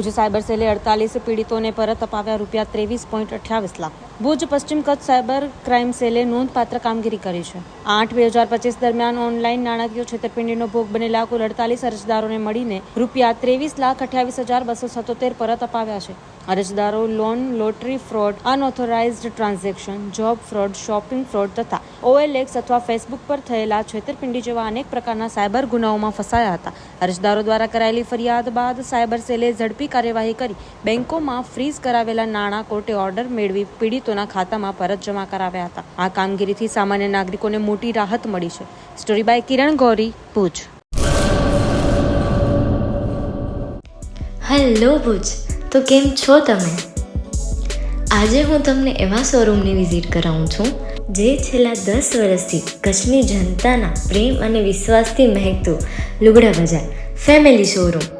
Bhuj cyber સેલે અડતાલીસ પીડિતોને પરત અપાવ્યા રૂપિયા ત્રેવીસ પોઈન્ટ અઠ્યાવીસ લાખ. ભુજ પશ્ચિમ કચ્છ સાયબર ક્રાઇમ સેલે નોંધપાત્ર કામગીરી કરી છે. આઠ બે હજાર પચીસ દરમિયાન ઓનલાઈન નાણાકીય છેતરપિંડીનો ભોગ બનેલા કુલ અડતાલીસ અરજદારોને મળીને રૂપિયા ત્રેવીસ લાખ અઠ્યાવીસ હજાર બસો સત્તોતેર પરત અપાવ્યા છે. અરજદારો loan, lottery fraud, unauthorised transaction, job fraud, shopping fraud તથા ઓએલએક્સ અથવા ફેસબુક પર થયેલા છેતરપિંડી જેવા અનેક પ્રકારના સાયબર ગુનાઓમાં ફસાયા હતા. અરજદારો દ્વારા કરાયેલી ફરિયાદ બાદ સાયબર સેલે ઝડપી કાર્યવાહી કરી. બેંકોમાં ફ્રીઝ કરાવેલા નાણાં કોર્ટે ઓર્ડર મેળવી પીડિતોના ખાતામાં પરત જમા કરાવ્યા હતા. આ કામગીરીથી સામાન્ય નાગરિકોને મોટી રાહત મળી છે. Story by Kiran Gauri, Bhuj. Hello, Bhuj. તો કેમ છો તમે? આજે હું તમને એવા શોરૂમની વિઝિટ કરાવું છું, જે છેલ્લા દસ વર્ષથી કચ્છની જનતાના પ્રેમ અને વિશ્વાસથી મહેકતું લુગડા બજાર, ફેમિલી શોરૂમ.